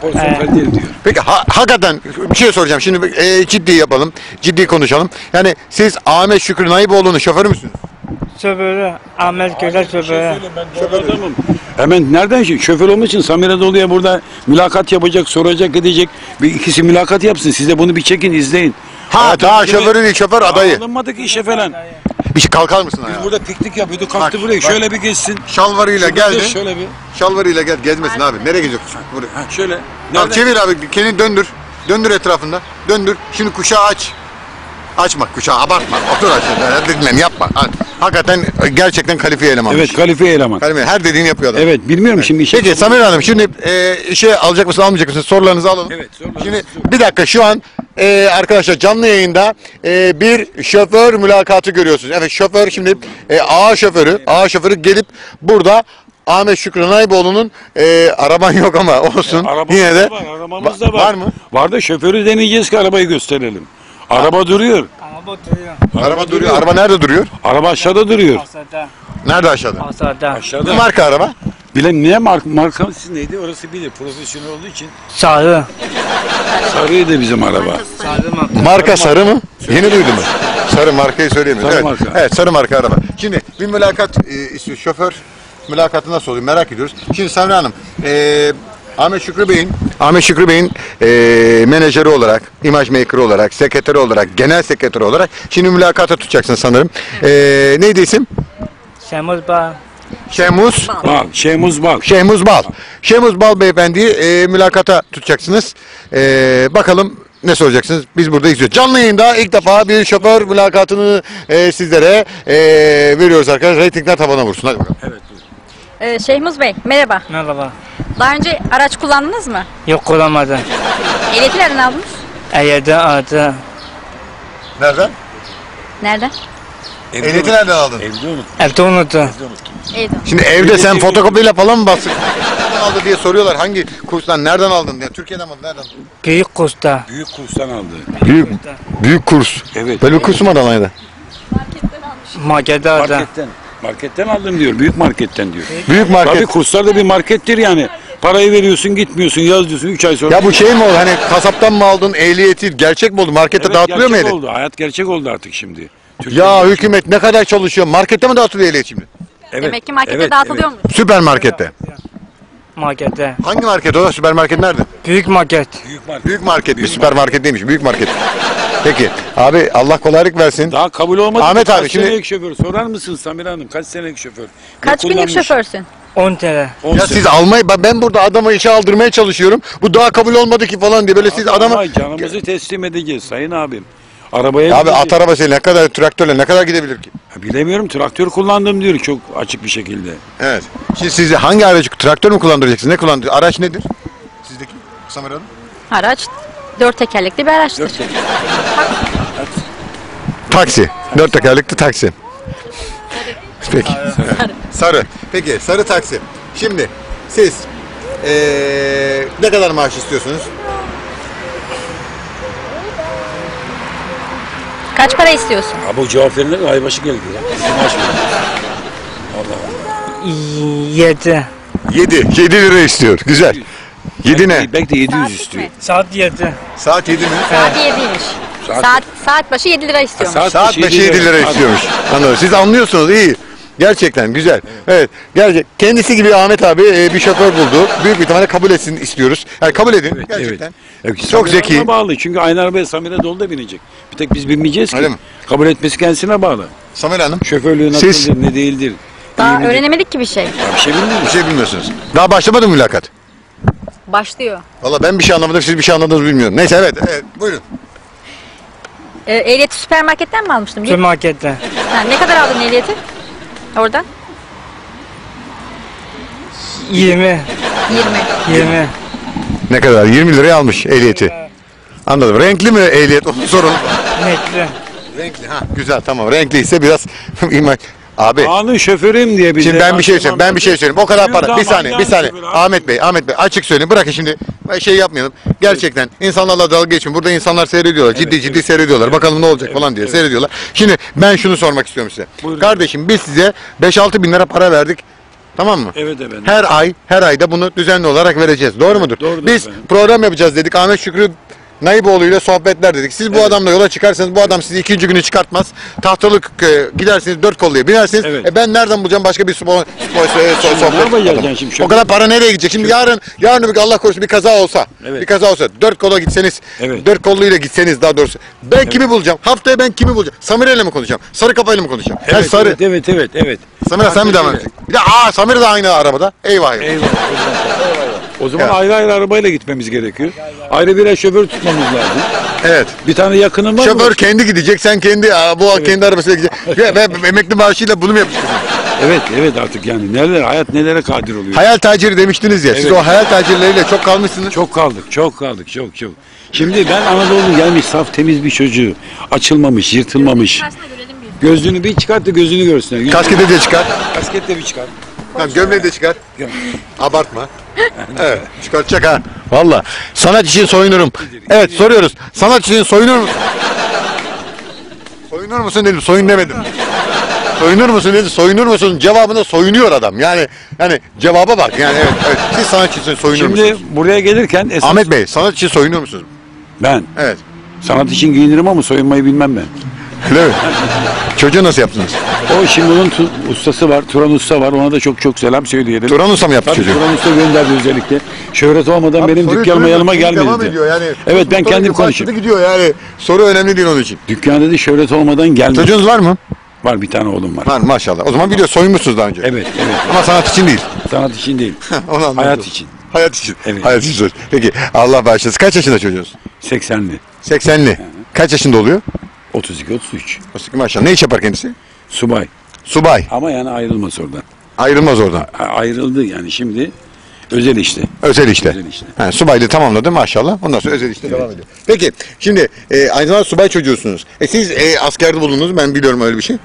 porsiyon Evet. kaliteli diyor. Peki ha- hakikaten bir şey soracağım. Şimdi e, ciddi yapalım. Ciddi konuşalım. Yani siz Ahmet Şükrü Naiboğlu'nun şoförü müsünüz? Şoförü Ahmet Güler şoförü. ben şoför adamım. Hemen nereden şey? Şoför olmak için Samira Dolu'ya burada mülakat yapacak, soracak, edecek. Bir ikisi mülakat yapsın. Siz de bunu bir çekin, izleyin. Ha Hayatım daha şoförü değil şoför adayı. Alınmadık işe falan. Bir şey kalkar mısın ayağa? Biz burada piknik yapıyorduk, kalktı Bak, buraya. bak. Şöyle bir geçsin. Şalvarıyla Şuradan geldi. Şöyle bir. Şalvarıyla gel gezmesin abi. Nereye geziyorsun? Buraya. Ha, şöyle. Tamam, Nereden? çevir abi kendini döndür. Döndür etrafında. Döndür. Şimdi kuşağı aç. Açma kuşağı abartma. Otur aşağıda. Dinlen yapma. Ha, Hakikaten gerçekten kalifiye elemanmış. Evet, kalifiye eleman. Kalifiye. Her dediğini yapıyor adam. Evet, bilmiyorum şimdi işe. Peki Samir Hanım şimdi e, işe alacak mısın almayacak mısın sorularınızı alalım. Evet, sorularınızı Şimdi bir dakika şu an e, arkadaşlar canlı yayında e, bir şoför mülakatı görüyorsunuz. Evet şoför şimdi e, A şoförü A şoförü gelip burada Ahmet Şükrü Nayboğlu'nun e, araban yok ama olsun. Arabamız Yine de var, arabamız da var. var mı? Var da şoförü deneyeceğiz ki arabayı gösterelim. Araba duruyor. Araba duruyor. araba duruyor. Araba nerede duruyor? Araba aşağıda duruyor. Aşağıda. Nerede aşağıda? Aşağıda. Ne Aşağıda. marka araba? Bilen niye mark markamız neydi? Orası bilir. Profesyonel olduğu için. Sarı. Sarıydı bizim araba. Sarı mı? Marka sarı mı? Yeni duydum mu? Sarı markayı söyleyemiyorum. Sarı evet. marka. Evet sarı marka araba. Şimdi bir mülakat e, istiyor. Şoför mülakatı nasıl oluyor merak ediyoruz. Şimdi Samra Hanım e, Ahmet Şükrü Bey'in Ahmet Şükrü Bey'in e, menajeri olarak, imaj maker olarak, sekreteri olarak, genel sekreteri olarak şimdi mülakata tutacaksın sanırım. E, neydi isim? Şemuz Bağ. Şemuz Bal. Şeymuz bal. Şehmuz Bal. Şehmuz Bal beyefendiyi e, mülakata tutacaksınız. E, bakalım ne soracaksınız? Biz burada izliyoruz. Canlı yayında ilk defa bir şoför mülakatını e, sizlere e, veriyoruz arkadaşlar. Ratingler tavana vursun. Hadi bakalım. Ee, Şeyhmuz Bey, merhaba. Merhaba. Daha önce araç kullandınız mı? Yok kullanmadım. Ehliyeti nereden aldınız? Eyyede adı. Nereden? Nereden? Ehliyeti nereden aldın? Evde unut. Evde unuttum. Evden. Şimdi evde sen fotokopiyle falan mı bastın? Nereden aldı diye soruyorlar. Hangi kurstan nereden aldın diye. Türkiye'den mi aldın? Nereden? Büyük kusta. Büyük kurstan aldı. Büyük büyük kurs. Evet. Böyle bir kurs mu var Alanya'da? Magede adı. Marketten. Marketten aldım diyor. Büyük marketten diyor. Büyük market. Tabii kurslar da bir markettir yani. Parayı veriyorsun gitmiyorsun yaz diyorsun 3 ay sonra. Ya bu şey mi oldu? Hani kasaptan mı aldın? Ehliyeti gerçek mi oldu? Markette Evet, dağıtılıyor mu gerçek ehliyet? oldu. Hayat gerçek oldu artık şimdi. Türkiye'de- Ya hükümet ne kadar çalışıyor? Markette mi dağıtılıyor ehliyet şimdi? Evet, Demek ki markette evet, dağıtılıyor evet. mu? Süpermarkette. Magede. Hangi market o? Süpermarket nerede? Büyük maket. Büyük market. Büyük market bir süpermarket değilmiş. Büyük market. Peki abi Allah kolaylık versin. Daha kabul olmadı. Ahmet Kaç abi, şimdi- senelik şoför sorar mısın Samira Hanım? Kaç senelik şoför? Kaç günlük şoförsün? 10 TL. On Ya sene. siz almayı ben- burada adamı işe aldırmaya çalışıyorum. Bu daha kabul olmadı ki falan diye böyle siz adamı Ama canımızı teslim edeceğiz sayın abim. Arabaya Ya abi at arabasıyla ne kadar traktörle ne kadar gidebilir ki? Bilemiyorum traktör kullandım diyor çok açık bir şekilde. Evet. Şimdi siz hangi aracı traktör mü kullandıracaksınız? Ne kullandıracaksınız? Araç nedir? Sizdeki Samir Hanım? Araç dört tekerlekli bir araçtır. Dört sene. Taksi. Dört tekerlekli taksi. Peki. Sarı. Peki sarı taksi. Şimdi siz eee, ne kadar maaş istiyorsunuz? Kaç para istiyorsun? Ha bu cevap verenler aybaşı geldi ya. Maaş. Allah Allah. 7. 7. 7 lira istiyor. Güzel. 7 ne? Belki, belki de 700 Saatlik istiyor. Saat 7. Saat 7 mi? Saat 7'ymiş. Saat- Saat, başı 7 lira istiyormuş. saat- Saat başı 5 7 7 lira lira. istiyormuş. Anladım. Siz anlıyorsunuz iyi. Gerçekten güzel. Evet. Gerçek. Kendisi gibi Ahmet abi e, bir şoför buldu. Büyük ihtimalle kabul etsin istiyoruz. Yani kabul edin. Evet, Gerçekten. evet. Çok Samira zeki. Bağlı çünkü aynı arabaya Samira Dolu da binecek. Bir tek biz binmeyeceğiz ki. Öyle mi? Kabul etmesi kendisine bağlı. Samir Hanım Şoförlüğü Siz- nasıldır ne değildir. Daha İyi midir? öğrenemedik ki bir şey. Ya bir şey bilmiyorum. bir şey bilmiyorsunuz. Daha başlamadı mı mülakat? Başlıyor. Valla ben bir şey anlamadım siz bir şey anladınız bilmiyorum. Neyse evet, evet buyurun. Ee, ehliyeti süpermarketten mi almıştın? Bir- Süpermarkette. Ha, ne kadar aldın ehliyeti? Oradan? 20. 20. 20. Ne kadar? 20 liraya almış ehliyeti. Anladım. Renkli mi ehliyet? Onu sorun. Netli. Renkli ha. Güzel tamam. Renkliyse biraz. Abi Anın şoförüm diye bize. şimdi ben bir şey söyleyeyim. Ben bir şey söyleyeyim. O kadar para. Bir saniye, bir saniye. Ahmet Bey, Ahmet Bey açık söyleyeyim. Bırakın şimdi şey yapmayalım. Gerçekten insanlarla dalga geçmeyin. Burada insanlar seyrediyorlar. Ciddi ciddi seyrediyorlar. Bakalım ne olacak falan diye seyrediyorlar. Şimdi ben şunu sormak istiyorum size. Buyurun. Kardeşim biz size 5-6 bin lira para verdik. Tamam mı? Evet efendim. Her ay, her ayda bunu düzenli olarak vereceğiz. Doğru mudur? doğrudur Biz efendim. program yapacağız dedik. Ahmet Şükrü Naiboğlu ile sohbetler dedik. Siz bu adamla yola çıkarsanız bu adam sizi ikinci günü çıkartmaz. Tahtalık e, gidersiniz dört kolluya binersiniz. Evet. E ben nereden bulacağım başka bir spor, spor, so- sohbet O kadar para nereye gidecek? Şimdi yarın yarın bir Allah korusun bir kaza olsa. Evet. Bir kaza olsa dört kola gitseniz. Evet. Dört kolluyla gitseniz daha doğrusu. Ben kimi bulacağım? Haftaya ben kimi bulacağım? Samire'yle mi konuşacağım? Sarı kafayla mı konuşacağım? Evet, sarı. evet, evet, evet, evet. Samira sen mi devam edeceksin? Bir de aa Samira da aynı arabada. Eyvah eyvah. Eyvallah. O zaman Ya. ayrı ayrı arabayla gitmemiz gerekiyor. Ayrı birer şoför tutmamız lazım. Evet. Bir tane yakının var mı? Şoför kendi gidecek, sen kendi aa, bu kendi arabasıyla gidecek. Ve, ve emekli maaşıyla bunu mu yapacaksın? Evet, evet artık yani neler hayat nelere kadir oluyor. Hayal taciri demiştiniz ya. Siz Evet. o hayal tacirleriyle çok kalmışsınız. Çok kaldık, çok kaldık, çok çok. Şimdi ben Anadolu'nun gelmiş saf temiz bir çocuğu. Açılmamış, yırtılmamış. Gözlüğünü bir çıkart da gözünü görsünler. Yüzünü- Kasketi de çıkar. Kasket de bir çıkar. Tamam, gömleği de çıkar. Abartma. Evet, çıkartacak ha. Valla. Sanat için soyunurum. Evet, soruyoruz. Sanat için soyunur musun? Soyunur musun dedim, soyun demedim. Soyunur musun dedi, soyunur musun? Cevabına soyunuyor adam. Yani yani cevaba bak. Yani evet, evet. Siz sanat için soyunur Şimdi musunuz? buraya gelirken esas Ahmet Bey, sanat için soyunur musunuz? ben Evet. sanat için giyinirim ama soyunmayı bilmem ben. Öyle mi? Çocuğu nasıl yaptınız? O şimdi onun tu- ustası var, Turan Usta var. Ona da çok çok selam söyleyelim. Turan Usta mı yaptı Tabii çocuğu? Turan Usta gönderdi özellikle. Şöhret olmadan benim Soruyu dükkanıma soruyor, yanıma gelmedi. Devam de. ediyor yani. Evet ben kendim konuşayım. gidiyor yani. Soru önemli değil onun için. Dükkanda dedi şöhret olmadan gelmedi. Çocuğunuz var mı? Var bir tane oğlum var. Var maşallah. O zaman biliyor soyunmuşsunuz daha önce. Evet, evet. Ama sanat için değil. Sanat için değil. Onu anladım. Hayat için. Hayat için. Evet. Hayat için. Peki Allah bağışlasın. Kaç yaşında çocuğunuz? 80'li. 80'li. Kaç yaşında oluyor? 32 33. Maşallah. Ne iş yapar kendisi? Subay. Subay. Ama yani ayrılmaz oradan. Ayrılmaz oradan. A- Ayrıldı yani şimdi özel işte. Özel işte. Özel işte. Ha, subaylığı tamamladı maşallah. Ondan sonra özel işte devam ediyor. Peki şimdi e, aynı zamanda subay çocuğusunuz. E, siz e, askerde bulundunuz. Ben biliyorum öyle bir şey.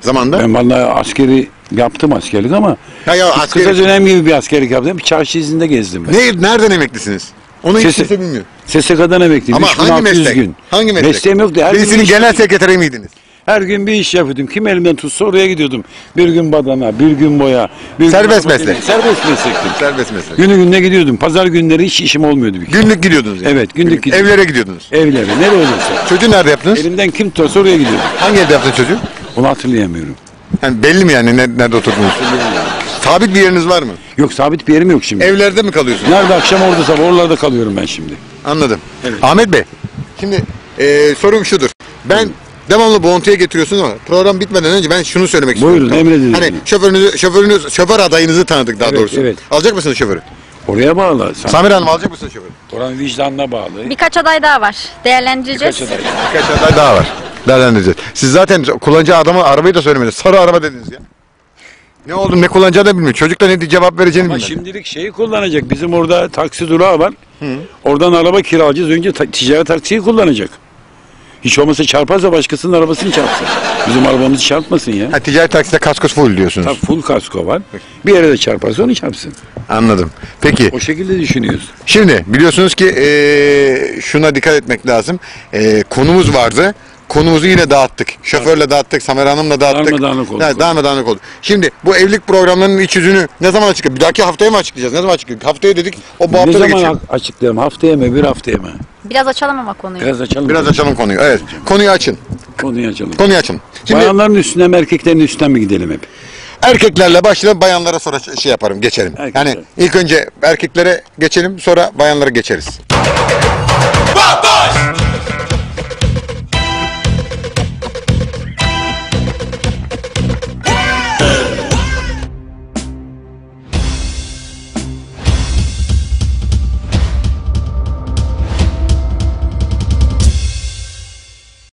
Zamanda. Ben vallahi askeri yaptım askerlik ama Ya, ya kısa askeri. dönem gibi bir askerlik yaptım. Bir çarşı izinde gezdim ben. Ne, nereden emeklisiniz? Onu hiç Sesi- kimse bilmiyor. SSK'dan emekliyim. Ama hangi 3600 meslek? gün. Hangi meslek? Mesleğim yoktu. Her gün, iş, genel sekreteri miydiniz? her gün bir iş yapıyordum. Kim elimden tutsa oraya gidiyordum. Bir gün badana, bir gün boya. Bir gün Serbest araba meslek. temizliği. Serbest meslektim. Serbest meslek. Günü gününe gidiyordum. Pazar günleri hiç işim olmuyordu bir kere. Günlük gidiyordunuz yani. Evet, günlük gidiyordum. Evlere gidiyordunuz. Evlere, nereye olursa. Çocuğu nerede yaptınız? Elimden kim tutarsa oraya gidiyordum. Hangi evde yaptınız çocuğu? Onu hatırlayamıyorum. Yani belli mi yani ne- nerede oturdunuz? Sabit bir yeriniz var mı? Yok sabit bir yerim yok şimdi. Evlerde mi kalıyorsunuz? Nerede akşam orada sabah oralarda kalıyorum ben şimdi. Anladım. Evet. Ahmet Bey, şimdi e, sorum şudur. Ben devamlı Bounty'ye getiriyorsunuz ama program bitmeden önce ben şunu söylemek Buyurun, istiyorum. emrediniz. Hani şoförünüzü, şoförünüz, şoför adayınızı tanıdık daha Evet, doğrusu. evet. Alacak mısınız şoförü? Oraya bağlı. Sen, Samir Hanım alacak mısınız şoförü? oranın vicdanına bağlı. Birkaç aday daha var. Değerlendireceğiz. Birkaç aday. Birkaç aday daha var. Değerlendireceğiz. Siz zaten kullanacağı adamı arabayı da söylemediniz. Sarı araba dediniz ya. Ne oldu ne kullanacağı da bilmiyor. Çocuk da ne cevap vereceğini Ama bilmiyor. şimdilik şeyi kullanacak. Bizim orada taksi durağı var. Oradan araba kiralayacağız. Önce ta- ticari taksiyi kullanacak. Hiç olmasa çarparsa başkasının arabasını çarpsın. Bizim arabamızı çarpmasın ya. Ha, ticari takside kaskos full diyorsunuz. Tabii full kasko var. Bir yere de çarparsa onu çarpsın. Anladım. Peki O şekilde düşünüyoruz. Şimdi biliyorsunuz ki eee, şuna dikkat etmek lazım. Eee, konumuz vardı. Konumuzu yine dağıttık. Şoförle dağıttık, Samer Hanım'la dağıttık. Darmadağınık oldu. Evet, darmadağınık oldu. Şimdi bu evlilik programlarının iç yüzünü ne zaman açıklayacağız? Bir dahaki haftaya mı açıklayacağız? Ne zaman açıklayacağız? Haftaya dedik. O bu Ne hafta da zaman geçiyor. a- açıklayalım? Haftaya mı? Bir haftaya mı? Biraz açalım ama konuyu. Biraz açalım. Biraz açalım konuyu. Evet. Konuyu açın. Konuyu açalım. Konuyu açın. Şimdi Bayanların üstünden mi erkeklerin üstünden mi gidelim hep? erkeklerle başlayalım, bayanlara sonra şey yaparım, geçelim. Erkekler. Yani ilk önce erkeklere geçelim, sonra bayanlara geçeriz.